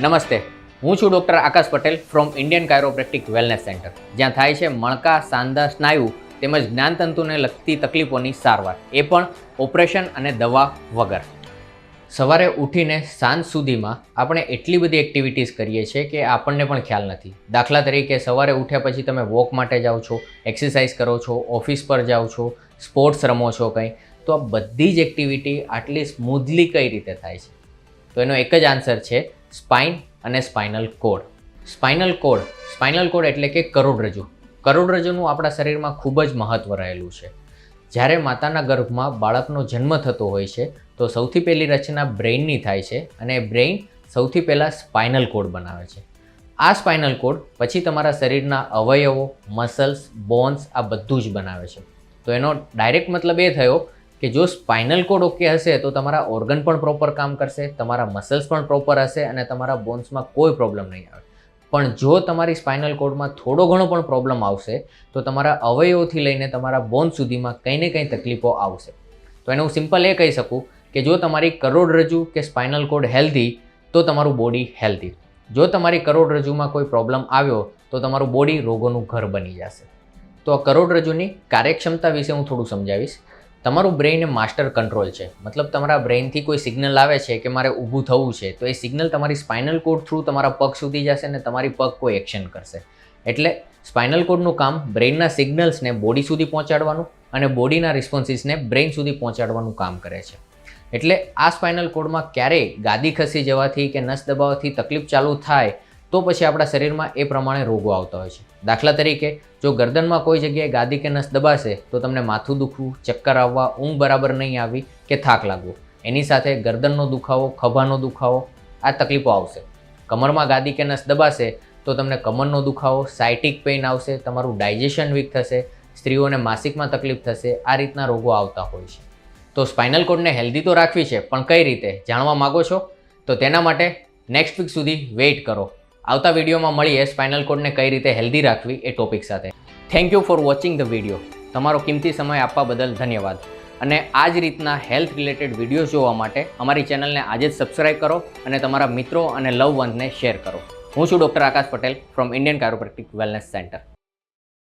નમસ્તે. હું છું doctor Akash Patel from Indian chiropractic wellness centre. જ્યાં થાય છે મણકા, સાંધા, સ્નાયુ તેમજ જ્ઞાનતંતુને લગતી તકલીફોની સારવાર. એ પણ ઓપરેશન અને દવા વગર. સવારે ઉઠીને સાંજ સુધીમાં આપણે એટલી બધી એક્ટિવિટીઝ કરીએ છીએ કે આપણને પણ ખ્યાલ નથી. દાખલા તરીકે સવારે ઉઠ્યા પછી તમે વોક માટે જાઓ છો, એક્સરસાઇઝ કરો છો, ઓફિસ પર જાઓ છો, સ્પોર્ટ્સ રમો છો કંઈ, તો આ બધી જ એક્ટિવિટી આટલી સ્મૂધલી કઈ રીતે થાય છે? તો એનો એક જ આન્સર છે સ્પાઇન અને spinal cord. Spinal cord spinal cord એટલે કે કરોડરજ્જુ કરોડરજ્જુનું આપણા શરીરમાં ખૂબ જ મહત્ત્વ રહેલું છે. જ્યારે માતાના ગર્ભમાં બાળકનો જન્મ થતો હોય છે, તો સૌથી પહેલી રચના બ્રેઇનની થાય છે અને બ્રેઇન સૌથી પહેલાં સ્પાઇનલ કોડ બનાવે છે. આ સ્પાઇનલ કોડ પછી તમારા શરીરના અવયવો, મસલ્સ, બોન્સ આ બધું જ બનાવે છે. તો એનો ડાયરેક્ટ મતલબ એ થયો કે જો સ્પાઇનલ કોડ ઓકે હશે, તો તમારા ઓર્ગન પણ પ્રોપર કામ કરશે, તમારા મસલ્સ પણ પ્રોપર હશે અને તમારા બોન્સમાં કોઈ પ્રોબ્લેમ નહીં આવે. પણ જો તમારી સ્પાઇનલ કોડમાં થોડો ઘણો પણ પ્રોબ્લેમ આવશે, તો તમારા અવયવોથી લઈને તમારા બોન સુધીમાં કંઈ ને કંઈ તકલીફો આવશે. તો એને હું સિમ્પલ એ કહી શકું કે જો તમારી કરોડરજ્જુ કે સ્પાઇનલ કોડ હેલ્ધી તો તમારું બોડી હેલ્ધી જો તમારી કરોડરજ્જુમાં કોઈ પ્રોબ્લેમ આવ્યો, તો તમારું બોડી રોગોનું ઘર બની જશે. તો આ કરોડરજ્જુની કાર્યક્ષમતા વિશે હું થોડું સમજાવીશ. તમારું બ્રેઇન માસ્ટર કંટ્રોલ છે. મતલબ તમારા બ્રેઇનથી કોઈ સિગ્નલ આવે છે કે મારે ઊભું થવું છે, તો એ સિગ્નલ તમારી સ્પાઇનલ કોડ થ્રુ તમારા પગ સુધી જશે અને તમારી પગ કોઈ એક્શન કરશે. એટલે સ્પાઇનલ કોડનું કામ બ્રેઇનના સિગ્નલ્સને બોડી સુધી પહોંચાડવાનું અને બોડીના રિસ્પોન્સીસને બ્રેઇન સુધી પહોંચાડવાનું કામ કરે છે. એટલે આ સ્પાઇનલ કોડમાં ક્યારેય ગાદી ખસી જવાથી કે નસ દબાવવાથી તકલીફ ચાલુ થાય તો પછી આપણા શરીરમાં એ પ્રમાણે રોગો આવતા હોય છે. દાખલા તરીકે, જો ગરદનમાં કોઈ જગ્યાએ ગાદી કે નસ દબાશે, તો તમને માથું દુખવું, ચક્કર આવવા, ઊંઘ બરાબર નહીં આવી કે થાક લાગવો. એની સાથે ગરદનનો દુખાવો, ખભાનો દુખાવો, આ તકલીફો આવશે. કમરમાં ગાદી કે નસ દબાશે, તો તમને કમરનો દુખાવો, સાયટિક પેઇન આવશે, તમારું ડાયજેશન વીક થશે, સ્ત્રીઓને માસિકમાં તકલીફ થશે, આ રીતના રોગો આવતા હોય છે. તો સ્પાઇનલ કોડને હેલ્ધી તો રાખવી છે, પણ કઈ રીતે, જાણવા માગો છો? તો તેના માટે નેક્સ્ટ વીક સુધી વેઇટ કરો. આવતા વિડીયોમાં મળીએ સ્પાઇનલ કોડને કઈ રીતે હેલ્ધી રાખવી એ ટોપિક સાથે. Thank you for watching the video તમારો કિંમતી સમય આપવા બદલ ધન્યવાદ. અને આ જ રીતના હેલ્થ રિલેટેડ વિડીયોઝ જોવા માટે અમારી ચેનલને આજે જ સબસ્ક્રાઇબ કરો અને તમારા મિત્રો અને લવ વન્સને શેર કરો. હું છું doctor Akash Patel from Indian chiropractic wellness centre